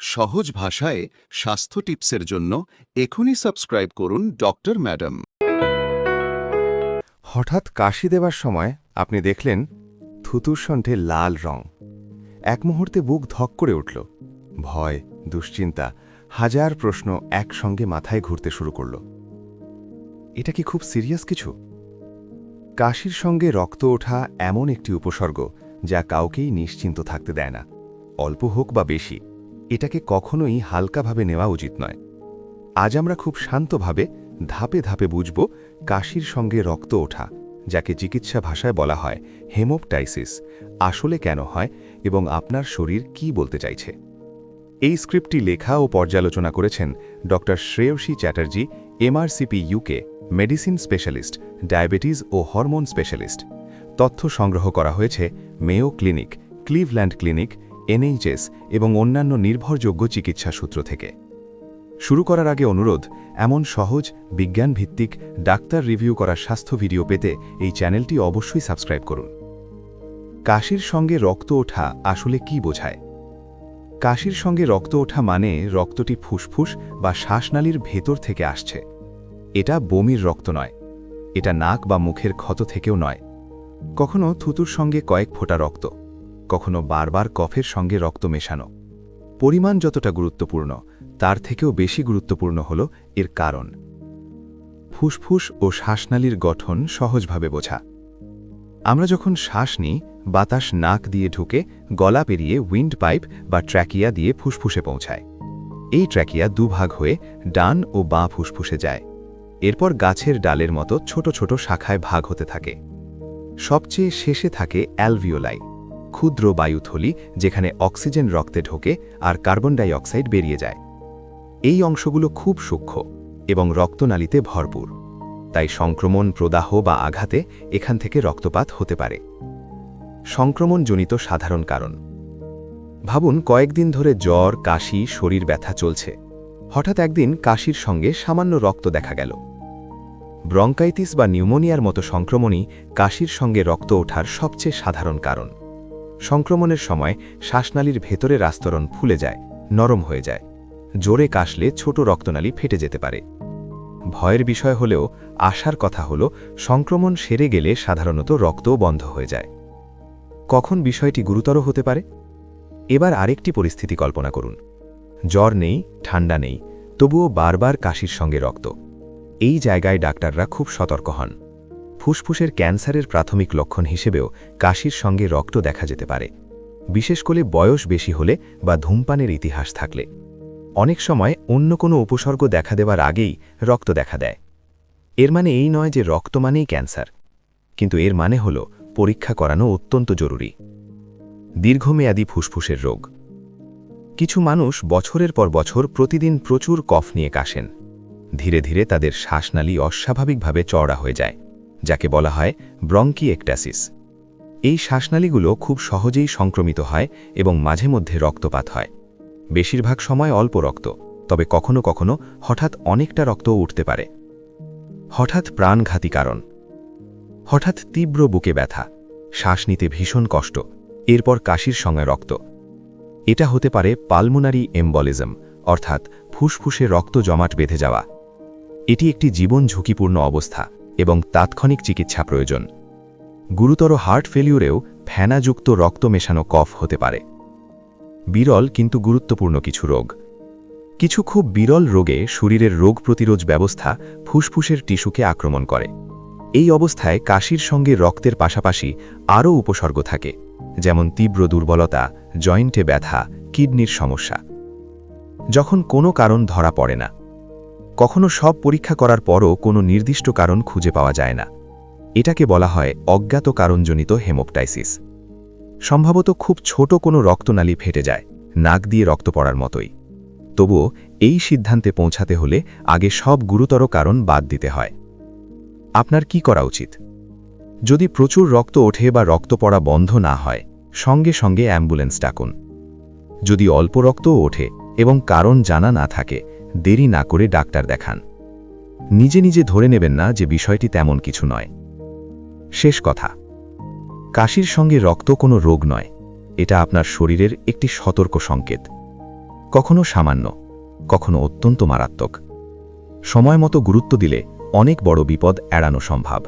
সহজ ভাষায় স্বাস্থ্য টিপসের জন্য এখনই সাবস্ক্রাইব করুন ডক্টর ম্যাডাম। হঠাৎ কাশি দেবার সময় আপনি দেখলেন থুতুর সন্ধ্যে লাল রং। এক মুহূর্তে বুক ধক করে উঠল। ভয়, দুশ্চিন্তা, হাজার প্রশ্ন একসঙ্গে মাথায় ঘুরতে শুরু করল। এটা কি খুব সিরিয়াস কিছু? কাশির সঙ্গে রক্ত ওঠা এমন একটি উপসর্গ যা কাউকেই নিশ্চিন্ত থাকতে দেয় না। অল্প হোক বা বেশি। এটাকে কখনোই হালকাভাবে নেওয়া উচিত নয়। আজ আমরা খুব শান্তভাবে, ধাপে ধাপে বুঝব কাশির সঙ্গে রক্ত ওঠা, যাকে চিকিৎসা ভাষায় বলা হয় হেমোপটাইসিস, আসলে কেন হয় এবং আপনার শরীর কি বলতে চাইছে। এই স্ক্রিপ্টটি লেখা ও পর্যালোচনা করেছেন ড. Shreyasi Chatterjee, MRCP UK, medicine specialist, diabetes ও হরমোন স্পেশালিস্ট। তথ্য সংগ্রহ করা হয়েছে Mayo Clinic, Cleveland Clinic NHS এবং অন্যান্য নির্ভরযোগ্য চিকিৎসা সূত্র থেকে। শুরু করার আগে অনুরোধ, এমন সহজ, বিজ্ঞানভিত্তিক, ডাক্তার রিভিউ করা স্বাস্থ্য ভিডিও পেতে এই চ্যানেলটি অবশ্যই সাবস্ক্রাইব করুন। কাশির সঙ্গে রক্ত ওঠা আসলে কি বোঝায়? কাশির সঙ্গে রক্ত ওঠা মানে রক্তটি ফুসফুস বা শ্বাসনালীর ভেতর থেকে আসছে। এটা বমির রক্ত নয়। এটা নাক বা মুখের ক্ষত থেকেও নয়। কখনো থুতুর সঙ্গে কয়েক ফোঁটা রক্ত। কখনো বারবার কফের সঙ্গে রক্ত মেশানো। পরিমাণ যতটা গুরুত্বপূর্ণ, তার থেকেও বেশি গুরুত্বপূর্ণ হল এর কারণ। ফুসফুস ও শ্বাসনালীর গঠন সহজভাবে বোঝা। আমরা যখন শ্বাস নিই, বাতাস নাক দিয়ে ঢুকে, গলা পেরিয়ে উইন্ড পাইপ বা ট্র্যাকিয়া দিয়ে ফুসফুসে পৌঁছায়। এই ট্র্যাকিয়া দুভাগ হয়ে ডান ও বাঁ ফুসফুসে যায়। এরপর গাছের ডালের মতো ছোট ছোট শাখায় ভাগ হতে থাকে। সবচেয়ে শেষে থাকে অ্যালভিওলাই। ক্ষুদ্র বায়ুথলি যেখানে অক্সিজেন রক্তে ঢোকে আর কার্বন ডাই অক্সাইড বেরিয়ে যায়। এই অংশগুলো খুব সূক্ষ্ম এবং রক্তনালীতে ভরপুর, তাই সংক্রমণ প্রদাহ বা আঘাতে এখান থেকে রক্তপাত হতে পারে। সংক্রমণজনিত সাধারণ কারণ। ভাবুন, কয়েকদিন ধরে জ্বর, কাশি, শরীর ব্যথা চলছে। হঠাৎ একদিন কাশির সঙ্গে সামান্য রক্ত দেখা গেল। ব্রঙ্কাইটিস বা নিউমোনিয়ার মতো সংক্রমণই কাশির সঙ্গে রক্ত ওঠার সবচেয়ে সাধারণ কারণ। সংক্রমণের সময় শ্বাসনালীর ভেতরের আস্তরণ ফুলে যায়, নরম হয়ে যায়। জোরে কাশলে ছোট রক্তনালী ফেটে যেতে পারে। ভয়ের বিষয় হলেও আশার কথা হল, সংক্রমণ সেরে গেলে সাধারণত রক্তও বন্ধ হয়ে যায়। কখন বিষয়টি গুরুতর হতে পারে? এবার আরেকটি পরিস্থিতি কল্পনা করুন। জ্বর নেই, ঠান্ডা নেই, তবুও বারবার কাশির সঙ্গে রক্ত। এই জায়গায় ডাক্তাররা খুব সতর্ক হন। ফুসফুসের ক্যান্সারের প্রাথমিক লক্ষণ হিসেবেও কাশির সঙ্গে রক্ত দেখা যেতে পারে। বিশেষ করে বয়স বেশি হলে বা ধূমপানের ইতিহাস থাকলে। অনেক সময় অন্য কোনো উপসর্গ দেখা দেওয়ার আগেই রক্ত দেখা দেয়। এর মানে এই নয় যে রক্ত মানেই ক্যান্সার। কিন্তু এর মানে হল পরীক্ষা করানো অত্যন্ত জরুরি। দীর্ঘমেয়াদী ফুসফুসের রোগ। কিছু মানুষ বছরের পর বছর প্রতিদিন প্রচুর কফ নিয়ে কাশেন। ধীরে ধীরে তাদের শ্বাসনালী অস্বাভাবিকভাবে চওড়া হয়ে যায়। যাকে বলা হয় ব্রঙ্কি একটাসিস এই শ্বাসনালীগুলো খুব সহজেই সংক্রমিত হয় এবং মাঝে মধ্যে রক্তপাত হয়। বেশিরভাগ সময় অল্প রক্ত, তবে কখনো কখনো হঠাৎ অনেকটা রক্তও উঠতে পারে। হঠাৎ প্রাণঘাতী কারণ। হঠাৎ তীব্র বুকে ব্যথা, শ্বাস নিতে ভীষণ কষ্ট, এরপর কাশির সঙ্গে রক্ত। এটা হতে পারে পালমোনারি এম্বলিজম, অর্থাৎ ফুসফুসে রক্ত জমাট বেঁধে যাওয়া। এটি একটি জীবন ঝুঁকিপূর্ণ অবস্থা। এবং তাৎক্ষণিক চিকিৎসা প্রয়োজন। গুরুতর হার্ট ফেলিউরেও ফেনাযুক্ত রক্ত মেশানো কফ হতে পারে। বিরল কিন্তু গুরুত্বপূর্ণ কিছু রোগ। কিছু খুব বিরল রোগে শরীরের রোগ প্রতিরোধ ব্যবস্থা ফুসফুসের টিস্যুকে আক্রমণ করে। এই অবস্থায় কাশির সঙ্গে রক্তের পাশাপাশি আরও উপসর্গ থাকে, যেমন তীব্র দুর্বলতা, জয়েন্টে ব্যথা, কিডনির সমস্যা। যখন কোনো কারণ ধরা পড়ে না কখনো সব পরীক্ষা করার পরও কোনো নির্দিষ্ট কারণ খুঁজে পাওয়া যায় না। এটাকে বলা হয় অজ্ঞাত কারণজনিত হেমোপটাইসিস। সম্ভবত খুব ছোট কোনো রক্তনালী ফেটে যায়, নাক দিয়ে রক্ত পড়ার মতোই। তবুও এই সিদ্ধান্তে পৌঁছাতে হলে আগে সব গুরুতর কারণ বাদ দিতে হয়। আপনার কি করা উচিত? যদি প্রচুর রক্ত ওঠে বা রক্ত পড়া বন্ধ না হয়, সঙ্গে সঙ্গে অ্যাম্বুলেন্স ডাকুন। যদি অল্প রক্তও ওঠে এবং কারণ জানা না থাকে দেরি না করে ডাক্তার দেখান। নিজে নিজে ধরে নেবেন না যে বিষয়টি তেমন কিছু নয়। শেষ কথা। কাশির সঙ্গে রক্ত কোনো রোগ নয়। এটা আপনার শরীরের একটি সতর্ক সংকেত। কখনো সামান্য, কখনো অত্যন্ত মারাত্মক। সময় মতো গুরুত্ব দিলে অনেক বড় বিপদ এড়ানো সম্ভব।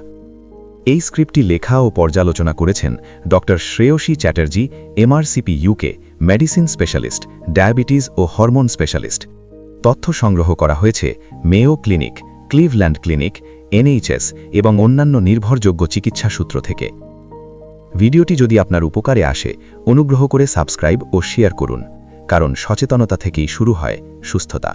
এই স্ক্রিপ্টটি লেখা ও পর্যালোচনা করেছেন ড Shreyasi Chatterjee, MRCP UK, medicine specialist, diabetes ও হরমোন স্পেশালিস্ট। তথ্য সংগ্রহ করা হয়েছে মেও ক্লিনিক, ক্লিভল্যান্ড ক্লিনিক, এনএইচএস এবং অন্যান্য নির্ভরযোগ্য চিকিৎসা সূত্র থেকে। ভিডিওটি যদি আপনার উপকারে আসে, অনুগ্রহ করে সাবস্ক্রাইব ও শেয়ার করুন, কারণ সচেতনতা থেকেই শুরু হয় সুস্থতা।